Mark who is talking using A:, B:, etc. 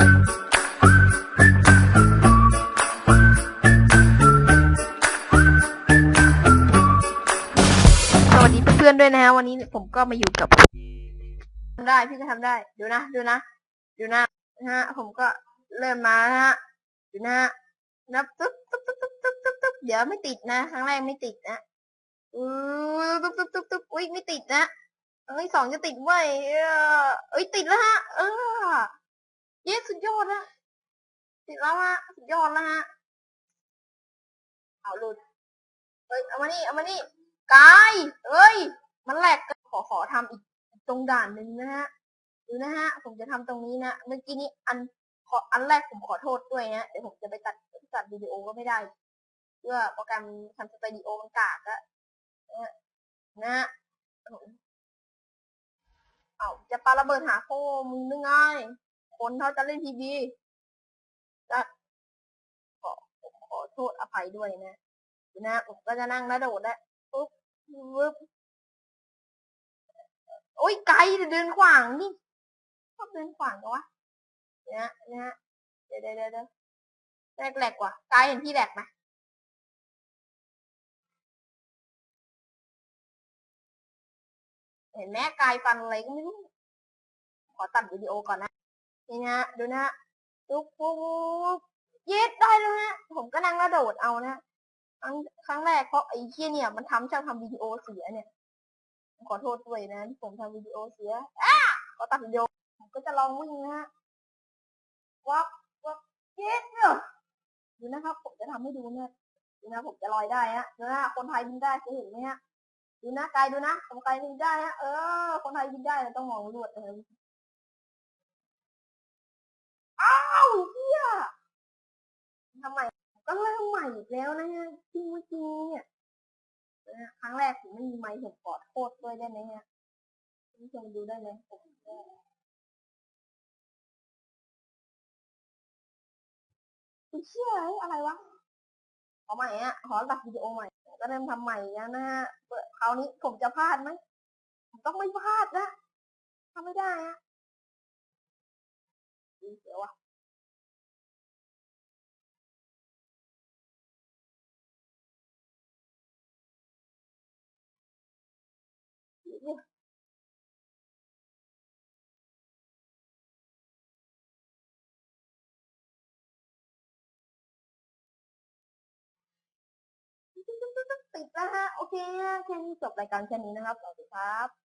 A: สวัสดีเพื่อนๆด้วยนะฮะวันนี้ผมก็มาอยู่กับทำได้พี่ก็ทำได้ดูนะดูนะดูนะนะฮะผมก็เริ่มมานะฮะดูนะฮะนับตุ๊บตุ๊บตุ๊บตุ๊บตุ๊บตุ๊บตุ๊บเดี๋ยวไม่ติดนะครั้งแรกไม่ติดนะอือตุ๊บตุ๊บตุ๊บตุ๊บอุ้ยไม่ติดนะครั้งที่สองจะติดเว้ยเออเอ้ยติดแล้วฮะ เออ เย้สุดยอดนะติดแล้วฮะสุดยอดแล้วฮะเอาหลุดเฮ้ยเอามานี่เอามานี่กายเอ้ย มันแหลกขอขอทำอีกตรงด่านหนึ่งนะฮะดูนะฮะ ผมจะทำตรงนี้นะเมื่อกี้นี้อันขออันแรกผมขอโทษด้วยนะเดี๋ยวผมจะไปตัดตัดวิดีโอก็ไม่ได้เพื่อโปรแกรมทำสตูดิโอมันกากอะนะฮะเอาจะปาระเบิดหาโคมึงนึกง่าย คนเขาจะเล่นทีวีจะขอผมขอโทษอภัยด้วยนะนะผมก็จะนั่งแล้วโดดแล้วปุ๊บวึบโอ้ยไกลเดินขวางนี่ชอบเดินขวางกันวะเนี่ยเนี่ยเดี๋ยวเดี๋ยวเดี๋ยวเดี๋ยวแรกแหลกว่ะไกลเห็นที่แหลกไหมเห็นแม่กายฟันอะไรก็ไม่รู้ ขอตัดวิดีโอก่อนนะ นี่นะดูนะปุ๊บปุ๊บปุ๊บย็ดได้แล้วนะผมก็นั่งแล้วโดดเอานะครั้งครั้งแรกเพราะไอ้เคียเนี่ย มันทำชอบทำวิดีโอเสียเนี่ยผมขอโทษด้วยนะที่ผมทำวิดีโอเสียอ้าขอตัดวิดีโอผมก็จะลองวิ่งนะฮะวับวับย็ดเนี่ยดูนะครับ ผมจะทำให้ดูนะดูนะผมจะลอยได้ฮะดูนะคนไทยบินได้เคยเห็นไหมฮะดูนะไกลดูนะผมไกลบินได้ฮะเออ คนไทยบินได้เราต้องมองลวดเลยอ้าวเฮีย ทำไมก็เริ่มใหม่อีกแล้วนะฮะจริงจริงเนี่ยนะฮะครั้งแรกผมไม่มีไมค์ผมขอโทษด้วยได้ไหมฮะคุณผู้ชมดูได้ไหมผมเชื่อเฮ้อะไรวะขอใหม่ฮะขอตัดวิดีโอใหม่ ก็เริ่มทำใหม่แล้วนะฮะเคราวนี้ผมจะพลาดไหมผมต้องไม่พลาดนะทำไม่ได้ฮะอุ๊ยเดี๋ยววะ ติดแล้วฮะ โอเคแค่นี้จบรายการแค่นี้นะครับสวัสดีครับ